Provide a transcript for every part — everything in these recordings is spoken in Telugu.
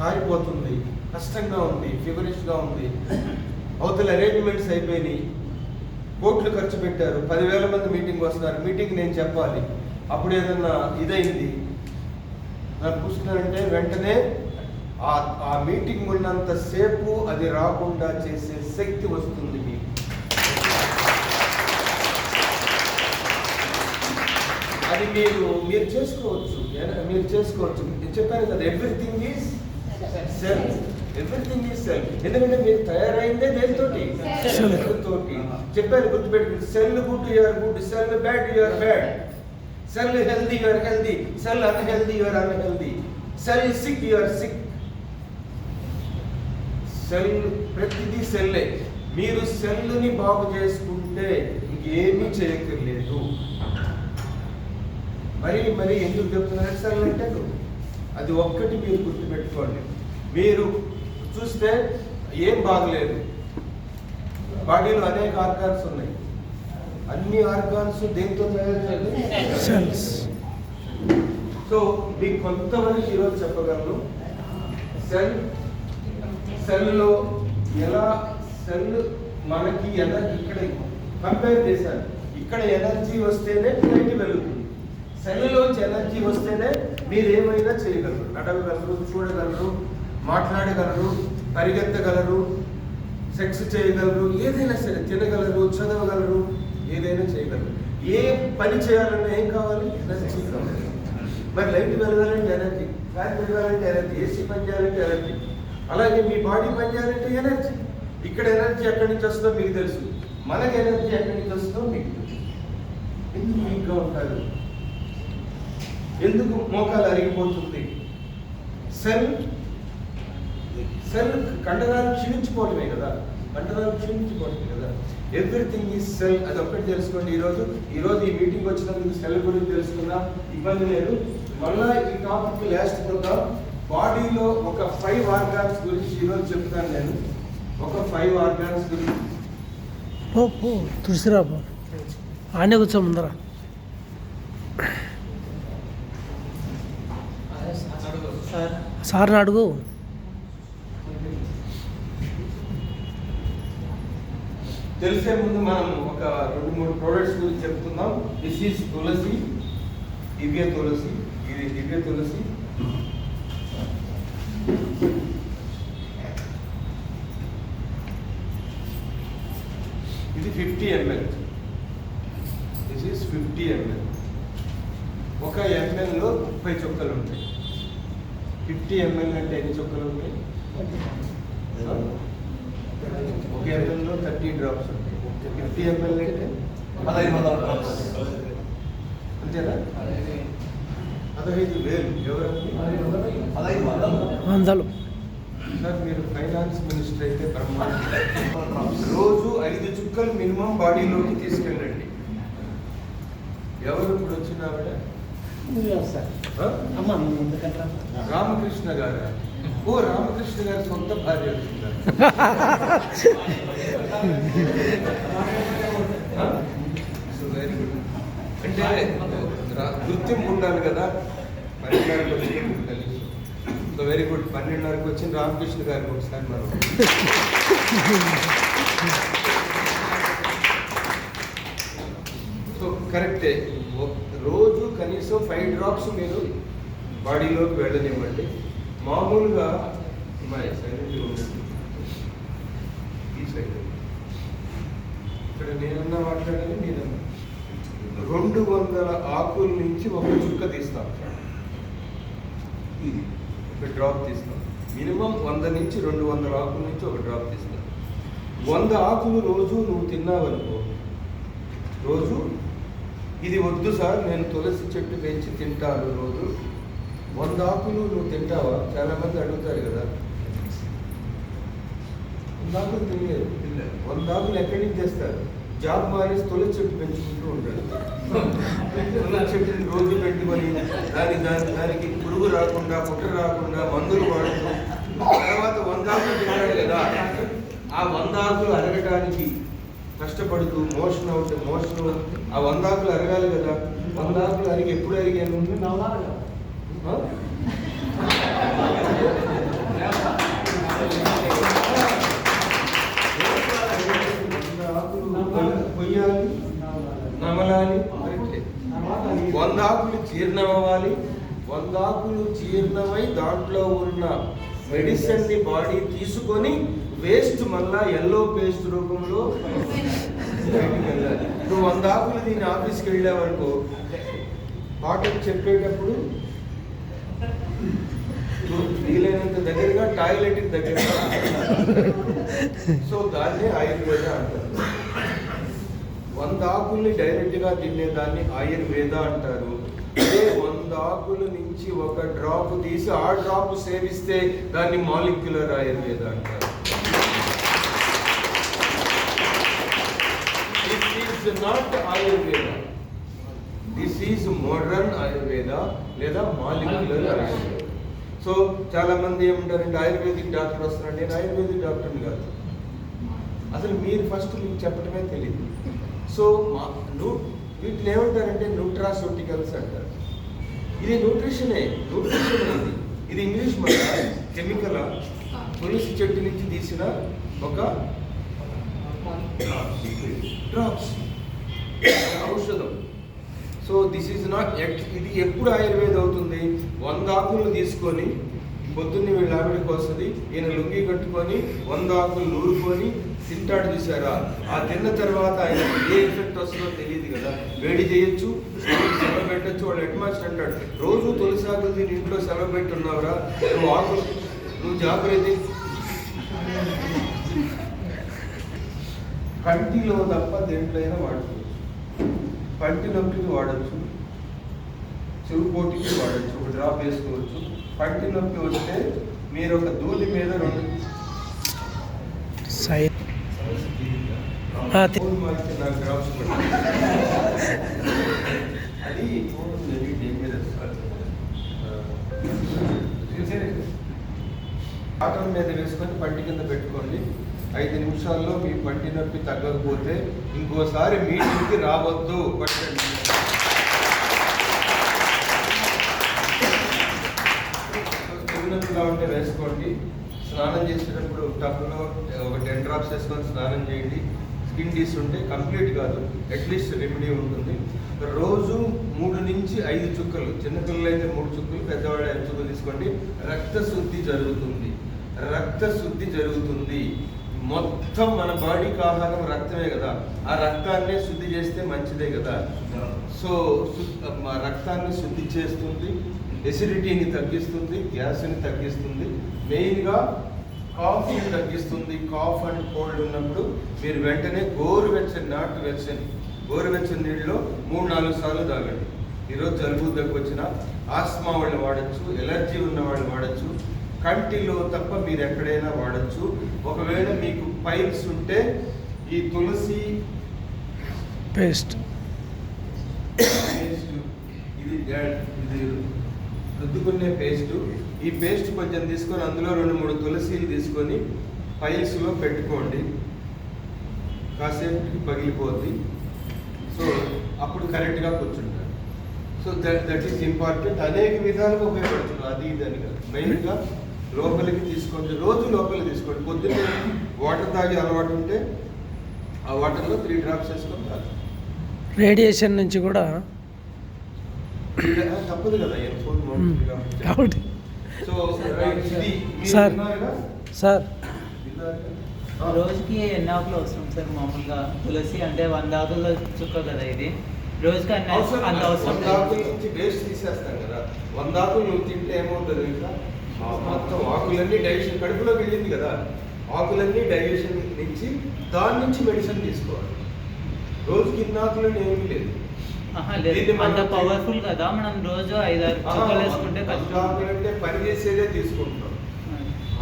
కారిపోతుంది కష్టంగా ఉంది ఫీవరిష్గా ఉంది. అవతల అరేంజ్మెంట్స్ అయిపోయినాయి. కోట్లు ఖర్చు పెట్టారు. పదివేల మంది మీటింగ్ వస్తున్నారు. మీటింగ్ నేను చెప్పాలి. అప్పుడు ఏదన్నా ఇదైంది? నాకు చూస్తున్నారంటే వెంటనే ఆ ఆ మీటింగ్ ఉన్నంత సేపు అది రాకుండా చేసే శక్తి వస్తుంది మీకు. అది మీరు మీరు చేసుకోవచ్చు. మీరు చేసుకోవచ్చు. నేను చెప్పాను కదా everything is self everything self ఎందుకంటే మీరు తయారైందే దేనితోటి? తోటి. చెప్పాను గుర్తుపెట్టుకుని cell good you're good cell bad you're bad cell healthy you're healthy cell unhealthy you're unhealthy cell sick you're sick cell ప్రతిదీ సెల్లే మీరు సెల్ని బాగు చేసుకుంటే ఇంకేమీ చేయక్కర్లేదు. మరి మరి ఎందుకు చెప్తున్నారు సెల్ అంటే? అది ఒక్కటి మీరు గుర్తుపెట్టుకోండి. మీరు చూస్తే ఏం బాగలేదు. బాడీలో అనేక ఆర్గాన్స్ ఉన్నాయి. అన్ని ఆర్గాన్స్ దేంతో తయారు సో మీకు కొంతమంది ఈరోజు చెప్పగలను. సెల్ సెల్లో ఎలా సెల్ మనకి ఎనర్జీ ఇక్కడ కంపేర్ చేశాను ఇక్కడ ఎనర్జీ వస్తేనే లైట్ వెలుగుతుంది. సెల్లోంచి ఎనర్జీ వస్తేనే మీరు ఏమైనా చేయగలరు. నడవగలరు చూడగలరు. మాట్లాడగలరు పరిగెత్తగలరు సెక్స్ చేయగలరు ఏదైనా సరే తినగలరు చదవగలరు ఏదైనా చేయగలరు. ఏ పని చేయాలన్నా ఏం కావాలి? ఎనర్జీ కావాలి. మరి లైట్ వెలగాలంటే ఎనర్జీ ఫ్యాన్ వెలగాలంటే ఎనర్జీ ఏసీ పని చేయాలంటే ఎనర్జీ అలాగే మీ బాడీ పని చేయాలంటే ఎనర్జీ ఇక్కడ ఎనర్జీ ఎక్కడి నుంచి వస్తుందో మీకు తెలుసు. మనకి ఎనర్జీ ఎక్కడి నుంచి వస్తుందో మీకు తెలుసు. ఎందుకు వీక్గా ఉంటారు? ఎందుకు మోకాలు అరిగిపోతుంది? సెల్ సెల్ కండరాలు క్షీణించిపోవటమే కదా. కండరాలు క్షీణించిపోవటమే కదా. ఎవ్రీథింగ్ ఈజ్ సెల్ అది ఒక్కటి తెలుసుకోండి ఈరోజు. ఈరోజు ఈ మీటింగ్ వచ్చినందుకు సెల్ గురించి తెలుసుకున్నా ఇబ్బంది లేదు. మళ్ళా ఈ టాపిక్ లాస్ట్ చూద్దాం బాడీలో ఒక ఫైవ్ ఆర్గాన్స్ గురించి ఈరోజు చెప్తాను నేను. ఒక ఫైవ్ ఆర్గాన్స్ గురించి. పో పో తులసిరా పో. ఆనే కూర్చో ముందర. సార్ని అడుగు. తెలిసే ముందు మనం ఒక రెండు మూడు ప్రోడక్ట్స్ గురించి చెప్తున్నాం. దిస్ ఈజ్ తులసి దివ్య తులసి ఇది దివ్య తులసి. ఇది fifty ML this is fifty ML ఒక ఎంఎల్లో ముప్పై చుక్కలు ఉంటాయి. ఫిఫ్టీ ఎంఎల్ అంటే ఎన్ని చుక్కలు ఉంటాయి? ఒక ఎంఎల్లో థర్టీ డ్రాప్స్ ఉంటాయి ఫిఫ్టీ ఎంఎల్ అంటే పదహైదు వందల డ్రాప్స్. అంతేనా? పదహైదు వేలు. ఎవరండి? పదహైదు వందలు. సార్ మీరు ఫైనాన్స్ మినిస్టర్ అయితే బ్రహ్మాండం రోజు ఐదు చుక్కలు మినిమం బాడీలోకి తీసుకెళ్ళండి. ఎవరు ఇప్పుడు వచ్చిన ఆవిడ ఆ? రామకృష్ణ గారు. ఓ రామకృష్ణ గారి సొంత భార్య గుడ్ అంటే రా- గుర్తింపు ఉండాలి కదా. పన్నెండున్నరకు వచ్చింది సో వెరీ గుడ్ పన్నెండున్నరకు వచ్చిన రామకృష్ణ గారికి ఒకసారి మనం సో కరెక్టే రోజు కనీసం ఫైవ్ డ్రాప్స్ మీరు బాడీలోకి వెళ్ళనివ్వండి. మామూలుగా మరి సైలెంట్గా ఉండండి. ఈ సైడ్ ఇక్కడ నేనన్నా మాట్లాడాలి మీరన్నా రెండు వందల ఆకుల నుంచి ఒక చుక్క తీస్తాం. ఇది ఒక డ్రాప్ తీస్తాం. మినిమం వంద నుంచి రెండు వందల ఆకుల నుంచి ఒక డ్రాప్ తీస్తాం. వంద ఆకులు రోజు నువ్వు తిన్నావనుకో రోజు ఇది వద్దు సార్ నేను తులసి చెట్టు పెంచి తింటాను రోజు. వంద ఆకులు నువ్వు తింటావా? చాలా మంది అడుగుతారు కదా. వంద ఆకులు తినలేదు. వంద ఆకులు ఎక్కడి నుంచి తెస్తారు? జాబ్ మానేసి తులసి చెట్టు పెంచుకుంటూ ఉంటాడు తులసి చెట్టుని రోజు పెట్టుకొని దాని దాని దానికి పురుగు రాకుండా పుట్ట రాకుండా మందులు వాడుతూ తర్వాత వంద ఆకులు తింటాడు కదా. ఆ వంద ఆకులు అడగటానికి కష్టపడుతూ మోషన్ అవుతే మోషన్ ఆ వంద ఆకులు అరగాలి కదా. వంద ఆకులు అరిగి ఎప్పుడు అరిగాను? పొయ్యాలి నమలాలి. అవ్వాలి జీర్ణమవ్వాలి. వందాకులు జీర్ణమై దాంట్లో ఉన్న మెడిసిన్ని బాడీ తీసుకొని వేస్ట్ మళ్ళా ఎల్లో పేస్ట్ రూపంలో బయటికి వెళ్ళాలి నువ్వు వంద ఆకులు దీని ఆఫీస్కి వెళ్ళావనుకో పాటలు చెప్పేటప్పుడు వీలైనంత దగ్గరగా టాయిలెట్ దగ్గరగా. సో దాన్నే ఆయుర్వేద అంటారు. వంద ఆకుల్ని డైరెక్ట్గా తినేదాన్ని ఆయుర్వేద అంటారు. అదే వంద ఆకుల నుంచి ఒక డ్రాప్ తీసి ఆ డ్రాప్ సేవిస్తే దాన్ని మాలిక్యులర్ ఆయుర్వేద అంటారు this is not Ayurveda this is modern Ayurveda లేదా మాలిక్యులర్ ఆయుర్వేద సో చాలా మంది ఏమంటారంటే ఆయుర్వేదిక్ డాక్టర్ వస్తున్నాడు నేను ఆయుర్వేదిక్ డాక్టర్ని కాదు. అసలు మీరు ఫస్ట్ మీకు చెప్పడమే తెలియదు సో వీటిని ఏమంటారంటే న్యూట్రాసూటికల్స్ అంటారు. ఇది న్యూట్రిషనే న్యూట్రిషన్ ఇది. ఇది ఇంగ్లీష్ మాట కెమికల్ తులసి చెట్టు నుంచి తీసిన ఒక డ్రాప్స్ ఔషధం సో దిస్ ఈజ్ నాట్ ఇది ఎప్పుడు ఆయుర్వేద అవుతుంది? వంద ఆకులు తీసుకొని పొద్దున్నే వీళ్ళ ఆవిడకి వస్తుంది ఈయన లుంగి కట్టుకొని వంద ఆకులు నూరుకొని తింటాడు చూసారా? ఆ తిన్న తర్వాత ఆయన ఏ ఎఫెక్ట్ వస్తుందో తెలియదు కదా. వేడి చేయొచ్చు సెలవు పెట్టచ్చు వాడు హెడ్ మాస్టర్ అంటాడు రోజు తులసి ఆకులు తిని ఇంట్లో సెలవు పెట్టున్నావురా? నువ్వు ఆకులు నువ్వు జాగ్రత్త కంటిలో తప్ప దేంట్లైనా వాడుకోవచ్చు. పంటి నొప్పికి వాడచ్చు. పోటీకి వాడచ్చు. ఒక డ్రాప్ వేసుకోవచ్చు. పంటి నొప్పి వస్తే మీరు ఒక దూది మీద రెండు. అది ఫోన్ వెరీ డేంజరస్ కాటన్ మీద వేసుకొని పంటి కింద పెట్టుకోండి. ఐదు నిమిషాల్లో మీ పంటి నొప్పి తగ్గకపోతే ఇంకోసారి మీటింగ్కి రావద్దు. పట్టండి నొప్పిగా ఉంటే వేసుకోండి. స్నానం చేసేటప్పుడు టబ్లో ఒక టెన్ డ్రాప్స్ వేసుకొని స్నానం చేయండి. స్కిన్ డీస్ ఉంటే కంప్లీట్ కాదు. అట్లీస్ట్ రెమెడీ ఉంటుంది. రోజు మూడు నుంచి ఐదు చుక్కలు చిన్నపిల్లలు అయితే మూడు చుక్కలు పెద్దవాళ్ళు ఐదు చుక్కలు తీసుకోండి. రక్త శుద్ధి జరుగుతుంది. రక్త శుద్ధి జరుగుతుంది. మొత్తం మన బాడీకి ఆహారం రక్తమే కదా. ఆ రక్తాన్నే శుద్ధి చేస్తే మంచిదే కదా. సో మా రక్తాన్ని శుద్ధి చేస్తుంది ఎసిడిటీని తగ్గిస్తుంది గ్యాస్ని తగ్గిస్తుంది. మెయిన్గా కాఫీని తగ్గిస్తుంది. కాఫ్ అండ్ కోల్డ్ ఉన్నప్పుడు మీరు వెంటనే గోరువెచ్చని నాటు వెచ్చని గోరువెచ్చని నీళ్ళలో మూడు నాలుగు సార్లు తాగండి. ఈరోజు జలుబు దగ్గు వచ్చిన ఆస్మా వాళ్ళు వాడచ్చు ఎలర్జీ ఉన్న వాళ్ళు వాడచ్చు కంటిలో తప్ప మీరు ఎక్కడైనా వాడచ్చు. ఒకవేళ మీకు పైల్స్ ఉంటే ఈ తులసి పేస్ట్. పేస్ట్ ఇది ఇది రుద్దుకునే పేస్ట్. ఈ పేస్ట్ కొంచెం తీసుకొని అందులో రెండు మూడు తులసీలు తీసుకొని పైల్స్లో పెట్టుకోండి. కాసేపటికి పగిలిపోద్ది. సో అప్పుడు కరెక్ట్గా కూర్చుంటారు. So that that is important. అనేక విధాలుగా ఉపయోగపడుతుంది. అది ఇది అని కాదు. మెయిన్గా లోపలికి తీసుకోండి. రోజు లోపలికి తీసుకోండి. పొద్దున్నే వాటర్ తాగే అలవాటు ఉంటే ఆ వాటర్లో త్రీ డ్రాప్స్ వేసుకొని తాగు రేడియేషన్ నుంచి కూడా తప్పదు కదా. ఫోన్ కాబట్టి సో రైట్ ఇది మీరు సార్. సార్. రోజుకి ఎన్ని ఆకులు అవసరం సార్ మామూలుగా? తులసి అంటే వంద ఆకుల చుక్క కదా ఇది. రోజుకి అన్ని అవసరం అంత. అవసరం వంద ఆకుల నుంచి వేస్ట్ తీసేస్తాం కదా. వంద ఆకులు నువ్వు తింటే ఏమవుతుంది ఇంకా మొత్తం ఆకులన్నీ డైజెషన్ కడుపులోకి వెళ్ళింది కదా ఆకులన్నీ డైజెషన్ నుంచి దాని నుంచి మెడిసిన్ తీసుకోవాలి. రోజుకి ఇన్ని ఆకులని ఏమీ లేదు. అంత పవర్ఫుల్ కదా మనం రోజు ఐదారు వేసుకుంటే పని చేసేదే తీసుకుంటున్నాం.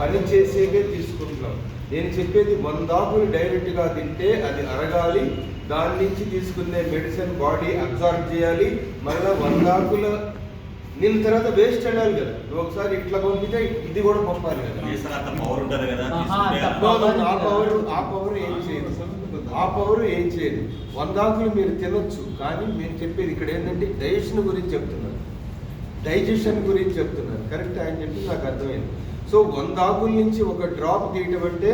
పని చేసేదే తీసుకుంటున్నాం. నేను చెప్పేది వంద ఆకులు డైరెక్ట్గా తింటే అది అరగాలి దాని నుంచి తీసుకునే మెడిసిన్ బాడీ అబ్జార్బ్ చేయాలి మళ్ళీ వంద ఆకుల నేను తర్వాత వేస్ట్ వెళ్ళాలి కదా. నువ్వు ఒకసారి ఇట్లా పంపితే ఇది కూడా పంపాలి కదా. పవర్ ఉంటుంది కదా? ఆ పవర్ ఆ పవర్ ఏం చేయదు. ఆ పవర్ ఏం చేయదు. వందాకులు మీరు తినొచ్చు కానీ నేను చెప్పేది ఇక్కడ ఏంటంటే డైజెషన్ గురించి చెప్తున్నాను డైజెషన్ గురించి చెప్తున్నాను కరెక్ట్ ఆయన చెప్పి నాకు అర్థమైంది. సో వంద ఆకుల నుంచి ఒక డ్రాప్ తీయటం అంటే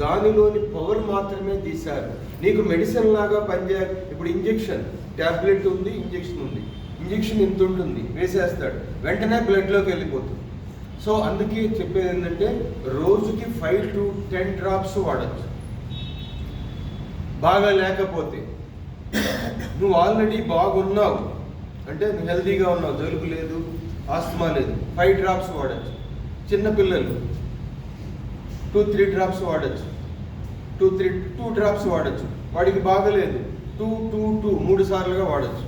దానిలోని పవర్ మాత్రమే తీశారు. నీకు మెడిసిన్ లాగా పనిచేయాలి ఇప్పుడు ఇంజెక్షన్ ట్యాబ్లెట్ ఉంది ఇంజెక్షన్ ఉంది. ఇంజెక్షన్ ఇంత ఉంటుంది? వేసేస్తాడు. వెంటనే బ్లడ్లోకి వెళ్ళిపోతుంది. సో అందుకే చెప్పేది ఏంటంటే రోజుకి ఫైవ్ టు టెన్ డ్రాప్స్ వాడచ్చు. బాగా లేకపోతే. నువ్వు ఆల్రెడీ బాగున్నావు. అంటే నువ్వు హెల్తీగా ఉన్నావు. జలుబు లేదు ఆస్తమా లేదు. ఫైవ్ డ్రాప్స్ వాడచ్చు. చిన్నపిల్లలు టూ త్రీ డ్రాప్స్ వాడచ్చు. టూ త్రీ టూ డ్రాప్స్ వాడచ్చు. వాడికి బాగలేదు. టూ టూ టూ మూడు సార్లుగా వాడచ్చు.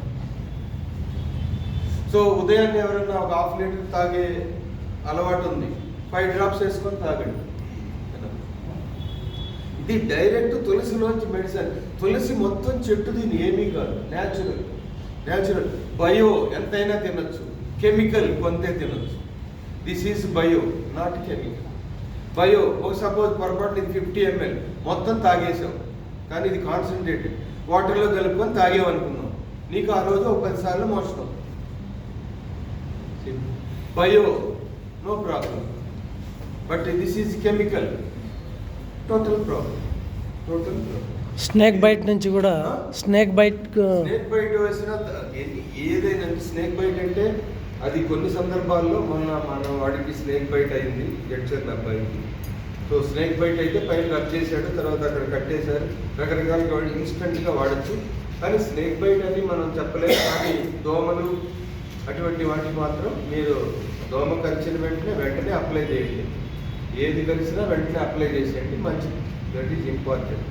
సో ఉదయాన్నే ఎవరైనా ఒక హాఫ్ లీటర్ తాగే అలవాటు ఉంది ఫైవ్ డ్రాప్స్ వేసుకొని తాగండి. ఇది డైరెక్ట్ తులసిలోంచి మెడిసిన్. తులసి మొత్తం చెట్టు దీని ఏమీ కాదు. న్యాచురల్ న్యాచురల్ బయో ఎంతైనా తినొచ్చు. కెమికల్ కొంతే తినొచ్చు. This is bio not chemical bio ఒక సపోజ్ పొరపాటు ఇది ఫిఫ్టీ ఎంఎల్ మొత్తం తాగేసాం కానీ ఇది కాన్సన్ట్రేటెడ్ వాటర్లో కలుపుకొని తాగేవనుకున్నాం నీకు ఆ రోజు ఒక పదిసార్లు మోసం bio no problem but this is chemical total problem total problem snake bite నుంచి కూడా స్నేక్ బైట్ స్నేక్ బైట్ వేసిన ఏదైనా స్నేక్ బైట్ అంటే అది కొన్ని సందర్భాల్లో మొన్న మన వాడికి స్నేక్ బైట్ అయింది జడ్చర్ల అబ్బాయికి సో స్నేక్ బైట్ అయితే పైన రబ్ చేశాడు తర్వాత అక్కడ కట్టేశారు రకరకాలుగా వాడి ఇన్స్టెంట్గా వాడచ్చు. కానీ స్నేక్ బైట్ అని మనం చెప్పలేము కానీ దోమలు అటువంటి వాటికి మాత్రం మీరు దోమ కలిసిన వెంటనే వెంటనే అప్లై చేయండి. ఏది కలిసినా వెంటనే అప్లై చేసేయండి. మంచిది. దట్ ఈజ్ ఇంపార్టెంట్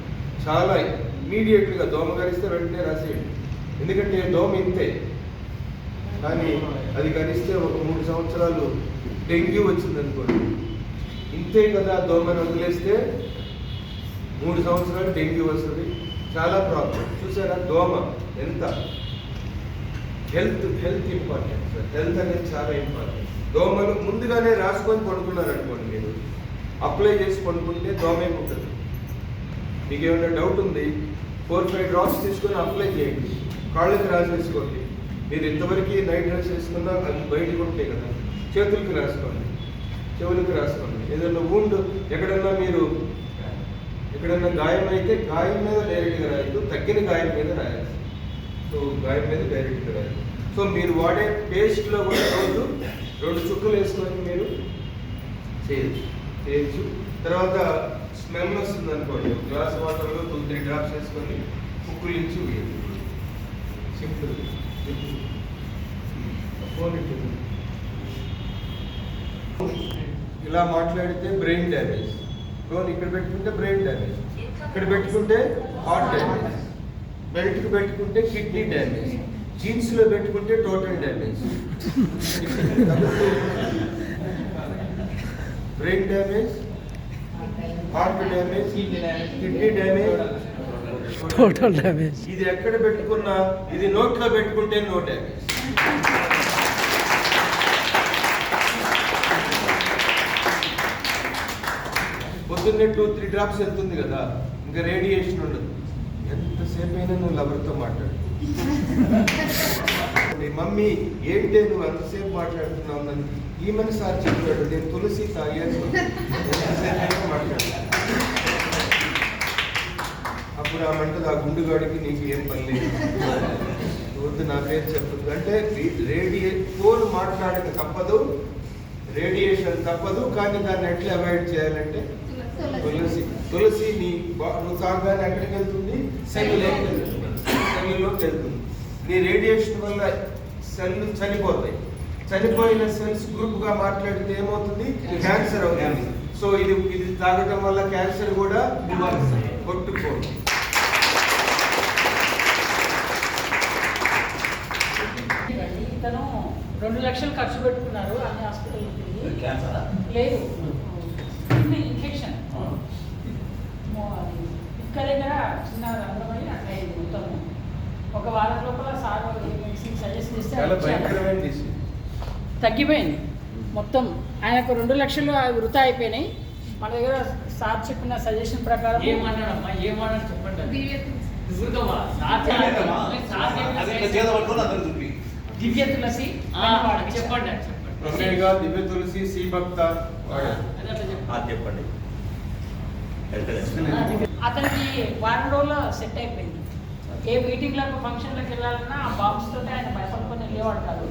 చాలా ఇమీడియట్గా దోమ కరిస్తే వెంటనే రాసేయండి. ఎందుకంటే దోమ ఇంతే. కానీ అది కలిస్తే ఒక మూడు సంవత్సరాలు డెంగ్యూ వచ్చింది అనుకోండి. ఇంతే కదా దోమను వదిలేస్తే మూడు సంవత్సరాలు డెంగ్యూ వస్తుంది. చాలా ప్రాబ్లం. చూసారా? దోమ ఎంత? Health health important sir health అనేది చాలా ఇంపార్టెంట్ దోమలు ముందుగానే రాసుకొని పడుకున్నారనుకోండి మీరు. అప్లై చేసి పడుకుంటే దోమ ఉంటుంది మీకు ఏమైనా డౌట్ ఉంది? ఫోర్ ఫైవ్ డ్రాప్స్ తీసుకొని అప్లై చేయండి. కాళ్ళకి రాసేసుకోండి. మీరు ఇంతవరకు నైట్ డ్రెస్ వేసుకున్నా అది బయటకు ఉంటాయి కదా. చేతులకి రాసుకోండి. చెవులకి రాసుకోండి. ఏదైనా ఊండ్ ఎక్కడన్నా మీరు ఎక్కడన్నా గాయం అయితే గాయం మీద డైరెక్ట్గా రాయద్దు. తగ్గిన గాయం మీద రాయాలి గాయం మీద డైరెక్ట్గా రాయాలి. సో మీరు వాడే పేస్ట్లో కూడా రోజు రెండు చుక్కలు వేసుకొని మీరు. చేయొచ్చు. చేయొచ్చు. తర్వాత స్మెల్ వస్తుంది అనుకోండి. గ్లాస్ వాటర్లో టూ త్రీ డ్రాప్స్ వేసుకొని పుక్కులించి వేయండి. Simple phone. ఇలా మాట్లాడితే బ్రెయిన్ డ్యామేజ్ ఫోన్ ఇక్కడ పెట్టుకుంటే బ్రెయిన్ డ్యామేజ్ ఇక్కడ పెట్టుకుంటే హార్ట్ డ్యామేజ్ బెల్ట్కి పెట్టుకుంటే కిడ్నీ డ్యామేజ్. జీన్స్లో పెట్టుకుంటే total damage. Brain damage heart damage kidney damage. Total damage. ఇది ఎక్కడ పెట్టుకున్నా ఇది నోట్లో పెట్టుకుంటే నో డ్యామేజ్. పొద్దున్నే టూ త్రీ డ్రాప్స్ వెళ్తుంది కదా ఇంకా రేడియేషన్ ఉండదు. సేపు అయినా నువ్వు లవర్తో మాట్లాడు. మమ్మీ ఏంటే నువ్వు అంతసేపు మాట్లాడుతున్నావు ఈ ఈమెను సార్ చెప్పాడు. నేను తులసి తాగాను ఎంతసేపు మాట్లాడు. అప్పుడు ఆ మంటది ఆ గుండుగాడికి నీకు ఏం పని లేదు. వద్దు నా పేరు చెప్పదు అంటే రేడియే ఫోన్ మాట్లాడక తప్పదు. రేడియేషన్ తప్పదు. కానీ దాన్ని ఎట్లా అవాయిడ్ చేయాలంటే తులసి. తులసి నీ బా- నువ్వు తాగానే ఎక్కడికి వెళ్తుంది? సెల్లులోకి వెళ్తుంది. సెల్లులోకి వెళ్తుంది. నీ రేడియేషన్ వల్ల సెల్ చనిపోతాయి. చనిపోయిన సెల్స్ గ్రూప్గా మాట్లాడితే ఏమవుతుంది? క్యాన్సర్ అవుతుంది. సో ఇది ఇది తాగడం వల్ల క్యాన్సర్ కూడా కొట్టుకోండి ఇతను రెండు లక్షలు ఖర్చు పెట్టుకున్నారు అన్ని క్యాన్సరా లేదు కిడ్నీ ఇన్ఫెక్షన్ మో- అది ఇక్కడ దగ్గర చిన్న రంధ్రమై అట్లా అయింది మొత్తం ఒక వారం లోపల సార్ సజెస్ట్ చేస్తే. తగ్గిపోయింది. మొత్తం ఆయనకు రెండు లక్షలు వృధా అయిపోయినాయి. మన దగ్గర సార్ చెప్పిన సజెషన్ ప్రకారం ఏమన్నాడమ్మా ఏమన్నాడు చెప్పండి. చెప్పాడు. దివ్య తులసి దివ్య తులసి భక్త. అతనికి వారం రోజుల్లో సెట్ అయిపోయింది. ఏ మీటింగ్లకు ఫంక్షన్లకు వెళ్ళాలన్నా ఆ బాంబ్స్ ఆయన భయపడుకొని వెళ్ళేవాడు లేవంటారు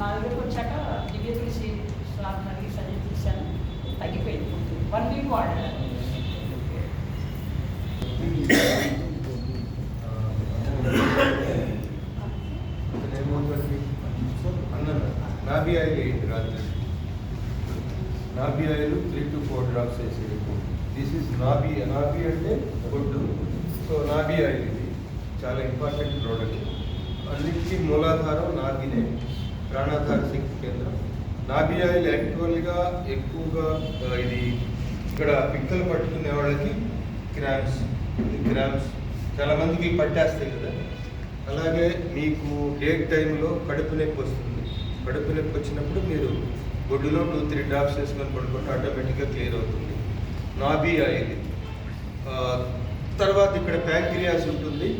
నా దగ్గరకు వచ్చాక దివ్య తీసి స్వామిని అడిగి సజెస్ట్ చేశాను. తగ్గిపోయింది. వన్ వీక్ వాడాను అన్న ఆయిల్ ఏంటి రాత్రి నాబీ oil three to four drops వేసేది దిస్ ఇస్ నాబీ నాబీ అంటే గుడ్డు. సో నాబీ ఆయిల్ చాలా ఇంపార్టెంట్ ప్రోడక్ట్ అన్నిటికీ మూలాధారం నాభినే ప్రాణాధార శక్తి కేంద్రం. నాభి ఆయిల్ యాక్చువల్గా ఎక్కువగా ఇది ఇక్కడ పిక్కలు పట్టుకునే వాళ్ళకి క్రామ్స్ క్రామ్స్ చాలా మందికి పట్టేస్తాయి కదా. అలాగే మీకు ఏ టైంలో కడుపు నొప్పి వస్తుంది. కడుపు నొప్పి వచ్చినప్పుడు మీరు బొడ్డులో టూ త్రీ డ్రాప్స్ వేసుకొని పడుకుంటే ఆటోమేటిక్గా క్లియర్ అవుతుంది. నాభి ఆయిల్ తర్వాత ఇక్కడ ప్యాంక్రియాస్ ఉంటుంది.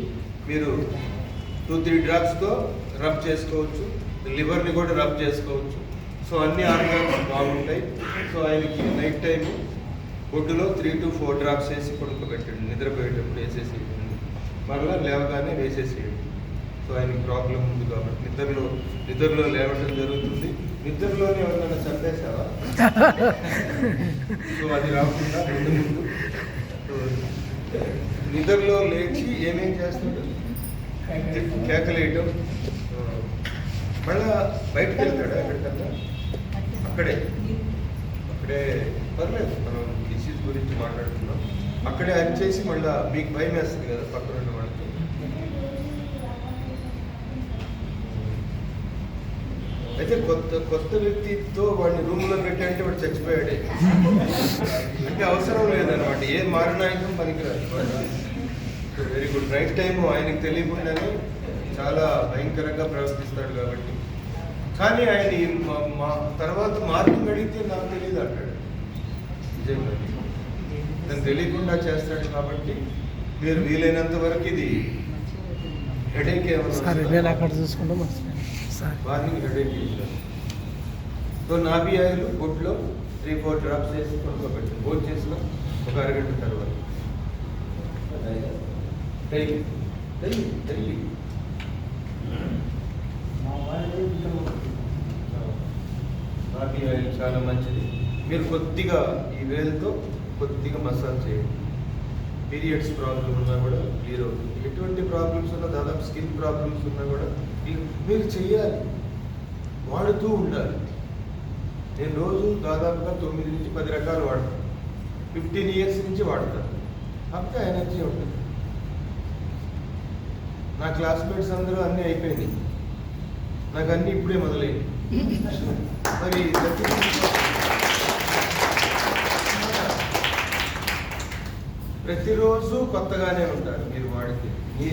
మీరు టూ త్రీ డ్రాప్స్తో రబ్ చేసుకోవచ్చు లివర్ని కూడా రబ్ చేసుకోవచ్చు. సో అన్ని ఆర్గాన్స్ బాగుంటాయి. సో ఆయనకి నైట్ టైం బొడ్డులో త్రీ టు ఫోర్ డ్రాప్స్ వేసి పడుకోబెట్టండి. నిద్రపోయేటప్పుడు వేసేసేయండి. మరలా లేవగానే వేసేసేయండి. సో ఆయనకి ప్రాబ్లం ఉంది కాబట్టి నిద్రలో నిద్రలో లేవడం జరుగుతుంది. నిద్రలోనే ఎవరైనా చంపేశావా? సో అది రాకుండా ముందు ముందు. సో నిద్రలో లేచి ఏమేం చేస్తుంటారు? కేకలేయటం. మళ్ళా బయటకు వెళ్తాడు ఎక్కడికన్నా? అక్కడే. అక్కడే. పర్లేదు మనం డిసీజ్ గురించి మాట్లాడుతున్నాం అక్కడే అది చేసి మళ్ళా మీకు భయం వేస్తుంది కదా పక్కన ఉన్న వాళ్ళకి. అయితే కొత్త కొత్త వ్యక్తితో వాడిని రూమ్లో పెట్టంటే వాడు చచ్చిపోయాడే. అంటే అవసరం లేదన్నమాట. ఏ మారణాయుధం పనికిరాదు. వెరీ గుడ్ రైట్ టైం ఆయనకి తెలియకుండానే చాలా భయంకరంగా ప్రవర్తిస్తాడు కాబట్టి. కానీ ఆయన మా- తర్వాత మార్గం అడిగితే నాకు తెలియదు అంటాడు. నిజంగా తను తెలియకుండా చేస్తాడు కాబట్టి మీరు వీలైనంత వరకు ఇది హెడేక్ మార్నింగ్ హెడేక్ సో నాభి ఆయిల్ గుడ్లో త్రీ ఫోర్ డ్రాప్స్ వేసి పడుకోబెట్టు భోజనం చేసిన ఒక అరగంట తర్వాత. డైలీ డైలీ డైలీ నాభి ఆయిల్ చాలా మంచిది. మీరు కొద్దిగా ఈ వేలుతో కొద్దిగా మసాజ్ చేయండి. పీరియడ్స్ ప్రాబ్లం ఉన్నా కూడా క్లియర్ అవుతుంది. ఎటువంటి ప్రాబ్లమ్స్ ఉన్నా దాదాపు స్కిన్ ప్రాబ్లమ్స్ ఉన్నా కూడా మీరు మీరు చెయ్యాలి. వాడుతూ ఉండాలి. నేను రోజు దాదాపుగా తొమ్మిది నుంచి పది రకాలు వాడతాను. ఫిఫ్టీన్ ఇయర్స్ నుంచి వాడతాను. అప్పుడే ఎనర్జీ ఉంటుంది. నా క్లాస్మేట్స్ అందరూ అన్నీ అయిపోయింది. నాకు అన్నీ ఇప్పుడే మొదలైంది. మరి ప్రతిరోజు కొత్తగానే ఉంటారు మీరు వాడితే. మీ